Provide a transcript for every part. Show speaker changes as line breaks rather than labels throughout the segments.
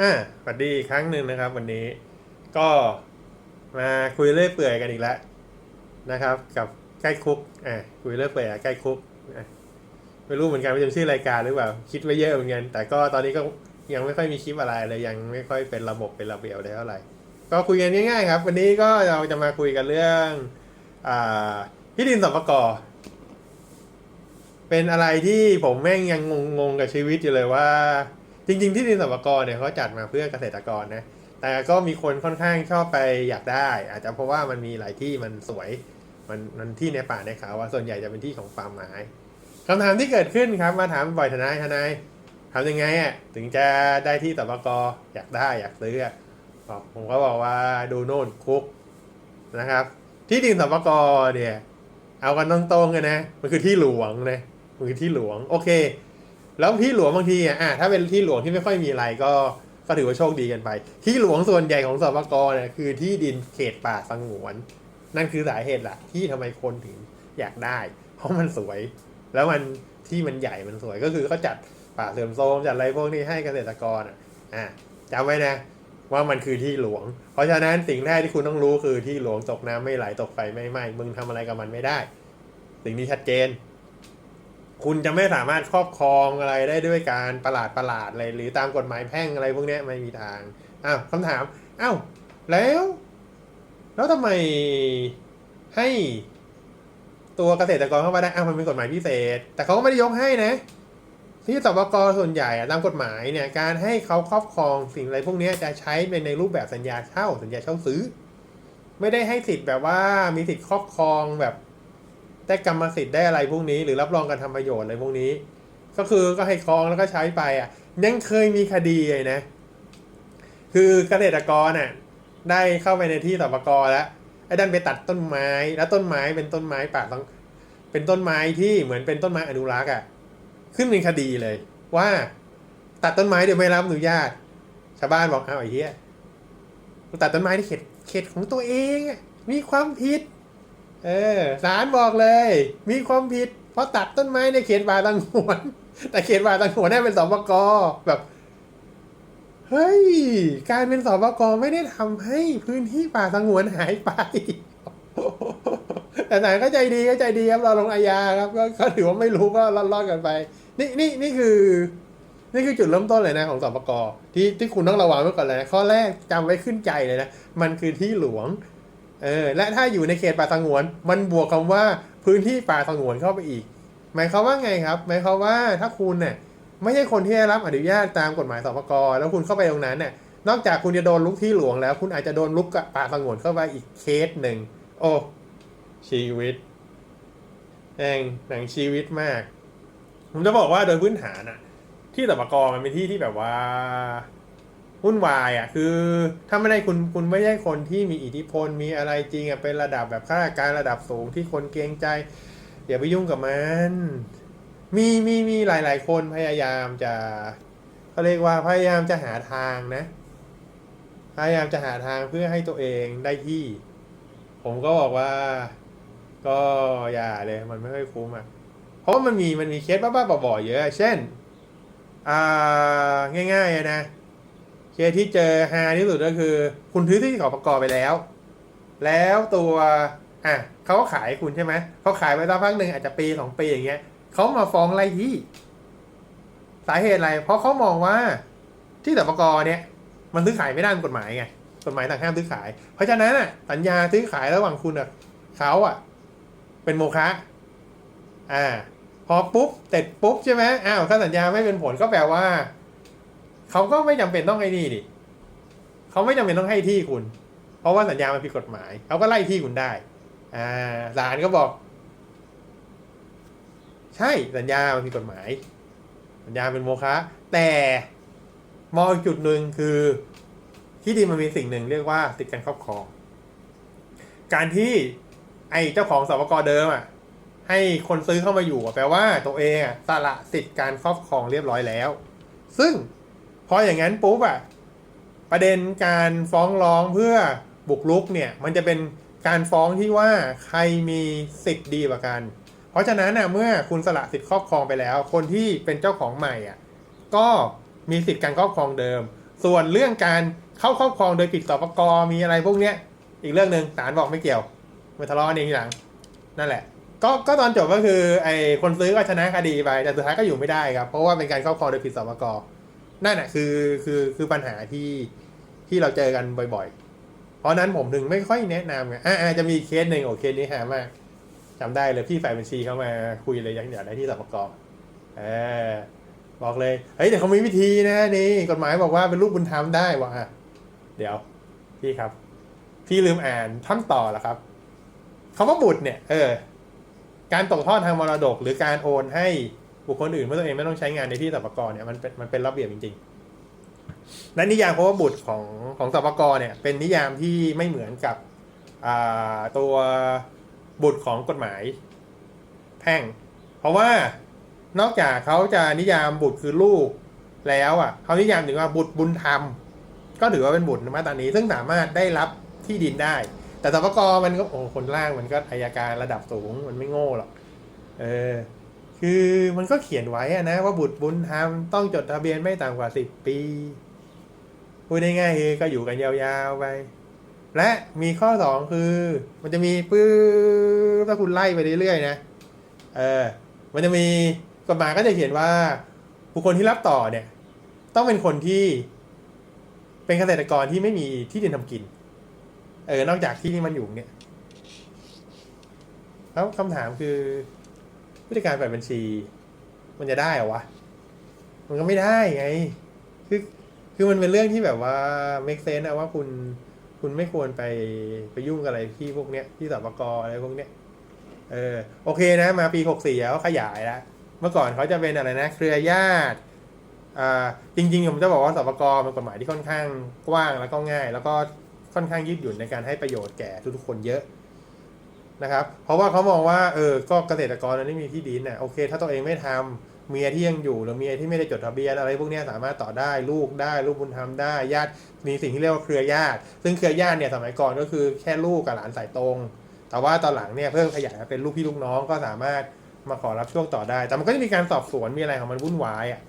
อ่าสวัสดีอีกครั้งหนึ่งนะครับ วันนี้ก็มาคุยเรื่อยเปื่อยกันอีกแล้วนะครับ กับใกล้คุกอ่าคุยเรื่อยเปื่อยกับใกล้คุกอะไม่รู้เหมือนกันว่าจะชื่อรายการหรือเปล่าคิดไว้เยอะเหมือนกันแต่ก็ตอนนี้ก็ยังไม่ค่อยมีคลิปอะไรเลยยังไม่ค่อยเป็นระบบเป็นระเบียบเลยเท่าไหร่ก็คุยกันง่ายๆครับ วันนี้ก็เราจะมาคุยกันเรื่องอ่าที่ดินสปกเป็นอะไรที่ผมแม่งยังงงๆกับชีวิตอยู่เลยว่า จริง ๆ ที่ดินสปกรเนี่ยเขาจัดมาเพื่อเกษตรกรนะ แต่ก็มีคนค่อนข้างชอบไปอยากได้ อาจจะเพราะว่ามันมีหลายที่มันสวย มันมันที่ในป่าในเขาว่าส่วนใหญ่จะเป็นที่ของฟาร์มไม้คำถามที่เกิดขึ้นครับมาถามบ่อยทนายทนายทำยังไงอะถึงจะได้ที่สปกรอยากได้อยากซื้ออะบอกผมก็บอกว่าดูโน่นคุกนะครับ ที่ดินสปกรเนี่ย เอากันตรงๆกันนะ มันคือที่หลวงนะมันคือที่หลวง โอเค แล้วที่หลวงบางทีอะถ้าเป็นที่หลวงที่ไม่ค่อยมีอะไรก็ก็ถือว่าโชคดีกันไป ที่หลวงส่วนใหญ่ของสปกรเนี่ยคือที่ดินเขตป่าสงวน นั่นคือสาเหตุหลักที่ทำไมคนถึงอยากได้ เพราะมันสวย แล้วมันที่มันใหญ่มันสวยก็คือเขาจัดป่าเสื่อมโทรมจัดอะไรพวกนี้ให้เกษตรกรอะจำไว้นะว่ามันคือที่หลวง เพราะฉะนั้นสิ่งแรกที่คุณต้องรู้คือที่หลวงตกน้ำไม่ไหลตกไฟไม่ไหม้มึงทำอะไรกับมันไม่ได้ สิ่งนี้ชัดเจน คุณจะไม่สามารถครอบครองอะไรได้ด้วยการประหลาดประหลาดอะไรหรือตามกฎหมายแพ่งอะไรพวกนี้ไม่มีทางอ้าวคำถามอ้าวแล้ว แล้วทำไมให้ตัวเกษตรกรเข้ามาได้อ้าวมันเป็นกฎหมายพิเศษ แต่เขาก็ไม่ได้ยกให้นะ ที่สปกส่วนใหญ่ตามกฎหมายเนี่ยการให้เขาครอบครองสิ่งอะไรพวกนี้จะใช้เป็นในรูปแบบสัญญาเช่าสัญญาเช่าซื้อ ไม่ได้ให้สิทธิ์แบบว่ามีสิทธิ์ครอบครองแบบ ได้กรรมสิทธิ์ได้อะไรพวกนี้ หรือรับรองการทำประโยชน์อะไรพวกนี้ ก็คือก็ให้ครองแล้วก็ใช้ไปอะยังเคยมีคดีเลยนะ คือเกษตรกรน่ะได้เข้าไปในที่สปกรแล้วไอ้ดันไปตัดต้นไม้ แล้วต้นไม้เป็นต้นไม้ป่าต้อง เป็นต้นไม้ที่เหมือนเป็นต้นไม้อนุรักษ์อะขึ้นเป็นคดีเลย ว่าตัดต้นไม้เดี๋ยวไม่รับอนุญาต ชาวบ้านบอกอ้าวไอ้เหี้ยตัดต้นไม้ที่เขตเขตของตัวเองมีความผิด เออศาลบอกเลย มีความผิด เพราะตัดต้นไม้ในเขตป่าตังหวน แต่เขตป่าตังหวนนี่เป็นสปกแบบเฮ้ย การเป็นสปกไม่ได้ทำให้พื้นที่ป่าสงวนหายไป แต่ศาลก็ใจดีก็ใจดีครับเราลงอาญาครับก็ถือว่าไม่รู้ก็รอดๆกันไป นี่นี่นี่คือ นี่คือจุดเริ่มต้นเลยนะของสปกที่ที่คุณต้องระวังไว้ก่อนเลยนะข้อแรกจำไว้ขึ้นใจเลยนะ มันคือที่หลวง เออและถ้าอยู่ในเขตป่าสงวน มันบวกคำว่าพื้นที่ป่าสงวนเข้าไปอีก หมายความว่าไงครับ หมายความว่าถ้าคุณเนี่ยไม่ใช่คนที่ได้รับอนุญาตตามกฎหมายสปกแล้วคุณเข้าไปตรงนั้นเนี่ยนอกจากคุณจะโดนลุกที่หลวงแล้ว คุณอาจจะโดนลุกกับป่าสงวนเข้าไปอีกเคสหนึ่งโอ้ชีวิตแองหนังชีวิตมาก ผมจะบอกว่าโดยพื้นฐานอะที่สปกมันเป็นที่ที่แบบว่า วุ่นวายอะคือถ้าไม่ได้คุณคุณไม่ใช่คนที่มีอิทธิพลมีอะไรจริงอะเป็นระดับแบบข้าราชการระดับสูงที่คนเกรงใจอย่าไปยุ่งกับมัน มีมีมีหลายๆคนพยายามจะเขาเรียกว่าพยายามจะหาทางนะ พยายามจะหาทางเพื่อให้ตัวเองได้ที่ ผมก็บอกว่า ก็อย่าเลยมันไม่ค่อยคุ้มอะเพราะมันมีมันมีเคสบ้าๆบอๆเยอะ เช่น อ่าง่ายๆนะ เคสที่เจอฮาที่สุดก็คือ คุณซื้อที่ขาประกอบไปแล้ว แล้วตัวอะเขาก็ขายคุณใช่ไหมเขาขายไปสักพักหนึ่งอาจจะปีสองปีอย่างเงี้ยเขามาฟ้องไล่ที่สาเหตุอะไร เพราะเขามองว่าที่สปกรเนี่ย มันซื้อขายไม่ได้กฎหมายไงกฎหมายต่างห้ามซื้อขาย เพราะฉะนั้นอะสัญญาซื้อขายระหว่างคุณกับเขาอะ เป็นโมฆะอ่า พอปุ๊บเสร็จปุ๊บใช่ไหมอ้าวถ้าสัญญาไม่เป็นผลก็แปลว่า เขาก็ไม่จำเป็นต้องให้นี่ดิเขาไม่จำเป็นต้องให้ที่คุณ เพราะว่าสัญญามันผิดกฎหมายเขาก็ไล่ที่คุณได้ อ่าศาลก็บอก ใช่สัญญามันผิดกฎหมาย สัญญาเป็นโมฆะแต่มองอีกจุดหนึ่งคือที่ดินมันมีสิ่งหนึ่งเรียกว่าติดการครอบครอง การที่ไอ้เจ้าของสปกรเดิมอะ ให้คนซื้อเข้ามาอยู่อะแปลว่าตัวเองอะสละสิทธิ์การครอบครองเรียบร้อยแล้ว ซึ่ง พออย่างนั้นปุ๊บอะประเด็นการฟ้องร้องเพื่อบุกรุกเนี่ยมันจะเป็นการฟ้องที่ว่าใครมีสิทธิ์ดีกว่ากัน เพราะฉะนั้นน่ะเมื่อคุณสละสิทธิ์ครอบครองไปแล้ว คนที่เป็นเจ้าของใหม่อะก็มีสิทธิ์การครอบครองเดิม ส่วนเรื่องการเข้าครอบครองโดยผิดสปกมีอะไรพวกเนี้ยอีกเรื่องหนึ่งศาลบอกไม่เกี่ยวมาทะเลาะกันเองทีหลัง นั่นแหละ ก็ก็ตอนจบก็คือไอ้คนซื้อก็ชนะคดีไปแต่สุดท้ายก็อยู่ไม่ได้ครับเพราะว่าเป็นการครอบครองโดยผิดสปก นั่นแหะคือคือคือปัญหาที่ที่เราเจอกันบ่อยๆ เพราะนั้นผมถึงไม่ค่อยแนะนำไงอ่าจะมีเคสหนึ่งโอเคสนี้หามากจำได้เลยพี่ฝ่ายบัญชีเข้ามาคุยเลยยากอยากได้ที่สปกเออบอกเลยเฮ้ยแต่เขามีวิธีนะนี่กฎหมายบอกว่าเป็นลูกบุญธรรมได้วะอะเดี๋ยว พี่ครับ พี่ลืมอ่านท่อนต่อแล้วครับคำว่าบุตรเนี่ย เออ การตกทอดทางมรดก หรือการโอนให้ บุคคลอื่นเมื่อตัวเองไม่ต้องใช้งานในที่สปกรเนี่ยมันเป็นมันเป็นระเบียบจริงๆและนิยามคำว่าบุตรของของสปกรเนี่ยเป็นนิยามที่ไม่เหมือนกับตัวบุตรของกฎหมายแพ่ง เพราะว่านอกจากเขาจะนิยามบุตรคือลูกแล้วอะเขานิยามถึงว่าบุตรบุญธรรม ก็ถือว่าเป็นบุตรมาตรานี้ ซึ่งสามารถได้รับที่ดินได้ แต่สปกมันก็โอ้คนล่างมันก็อายการระดับสูงมันไม่โง่หรอกเออ คือมันก็เขียนไว้นะว่าบุตรบุญธรรมต้องจดทะเบียนไม่ต่ำกว่าสิบปี พูดง่ายๆคือก็อยู่กันยาวๆไป และมีข้อสองคือ มันจะมีปื้อถ้าคุณไล่ไปเรื่อยๆนะ เออ มันจะมีกฎหมายก็จะเขียนว่า บุคคลที่รับต่อเนี่ย ต้องเป็นคนที่ เป็นเกษตรกรที่ไม่มีที่ดินทำกิน เออ นอกจากที่นี่มันอยู่เนี่ย แล้วคำถามคือ ผู้จัดการฝ่ายบัญชี มันจะได้เหรอวะ มันก็ไม่ได้ไง คือคือมันเป็นเรื่องที่แบบว่า make sense นะว่าคุณคุณไม่ควรไปไปยุ่งกับอะไรที่พวกเนี้ยที่สปกอะไรพวกเนี้ยเออโอเคนะ มาปีหกสี่แล้วขยายแล้วเมื่อก่อนเขาจะเป็นอะไรนะเครือญาติอ่าจริง ๆ ผมจะบอกว่าสปกเป็นกฎหมายที่ค่อนข้างกว้างแล้วก็ง่าย แล้วก็ค่อนข้างยืดหยุ่นในการให้ประโยชน์แก่ทุกๆคนเยอะ นะครับ เพราะว่าเขามองว่าเออก็เกษตรกรนั้นไม่มีที่ดินน่ะโอเค ถ้าตัวเองไม่ทำเมียที่ยังอยู่หรือเมียที่ไม่ได้จดทะเบียนอะไรพวกนี้สามารถต่อได้ลูกได้ลูกบุญธรรมได้ญาติมีสิ่งที่เรียกว่าเครือญาติ ซึ่งเครือญาติเนี่ยสมัยก่อนก็คือแค่ลูกกับหลานสายตรง แต่ว่าตอนหลังเนี่ยเพิ่มขยายเป็นลูกพี่ลูกน้องก็สามารถมาขอรับช่วงต่อได้ แต่มันก็จะมีการสอบสวนมีอะไรของมันวุ่นวายอะ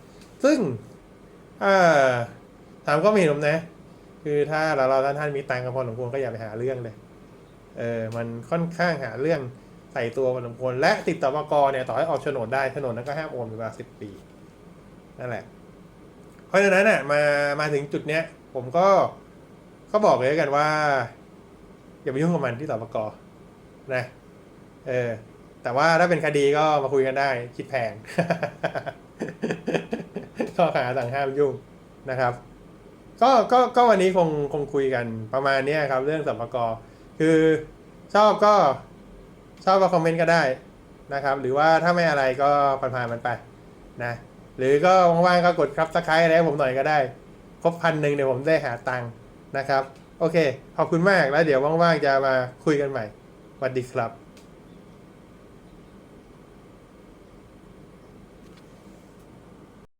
ซึ่งเออถามก็ไม่เห็นผมนะ คือถ้าเราเราท่านท่านมีตังค์กันพอสมควรก็อย่าไปหาเรื่องเลย เออมันค่อนข้างหาเรื่องใส่ตัวพอสมควรและติดต่อมกเนี่ยต่อให้ออกโฉนดได้โฉนดนั้นก็ห้ามโอนเป็นเวลาสิบปี นั่นแหละ เพราะฉะนั้นน่ะมามาถึงจุดเนี้ย ผมก็ก็บอกเลยกันว่า อย่าไปยุ่งกับมันที่ต่อมกนะ เออ แต่ว่าถ้าเป็นคดีก็มาคุยกันได้ คิดแพงข้อหาต่างห้ามยุ่งนะครับ ก็ก็ก็วันนี้คงคงคุยกันประมาณเนี้ยครับ เรื่องสัมภาระ คือชอบก็ชอบก็คอมเมนต์ก็ได้นะครับ หรือว่าถ้าไม่อะไรก็ผ่านๆมันไปนะหรือก็ว่างๆก็กดครับสไครต์อะไรให้ผมหน่อยก็ได้ ครบพันหนึ่งเดี๋ยวผมได้หาตังค์นะครับ โอเค ขอบคุณมากแล้วเดี๋ยวว่างๆจะมาคุยกันใหม่สวัสดีครับ